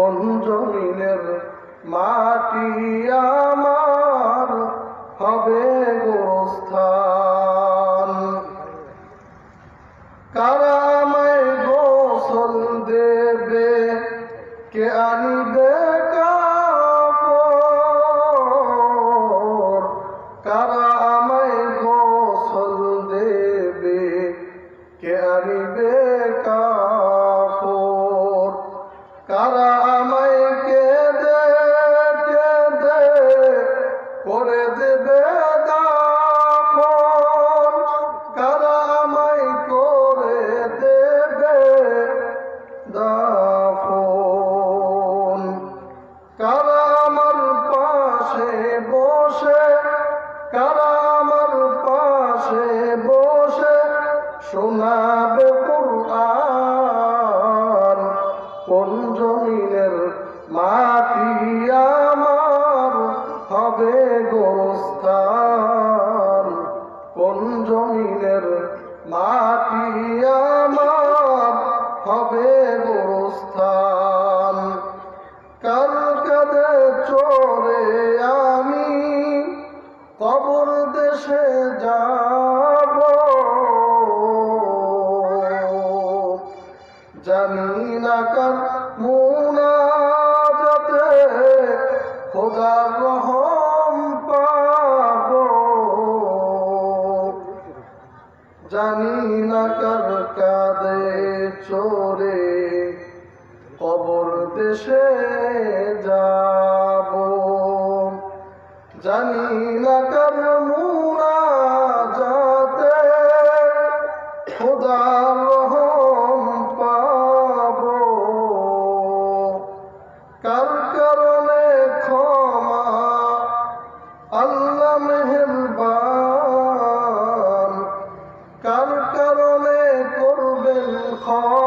কোন জমিনের মাটি আমার হবে গোরস্থান কারা আমায় গোসল দেবে? কে আনিবে কারা আমার হবে গোরস্থান। কার চোরে আমি কবর দেশে যাব? জানি না কার মুনাজাতে খোদার রহম পাব। জানি চোরে কবর দেশে যাব। জানি না mejor.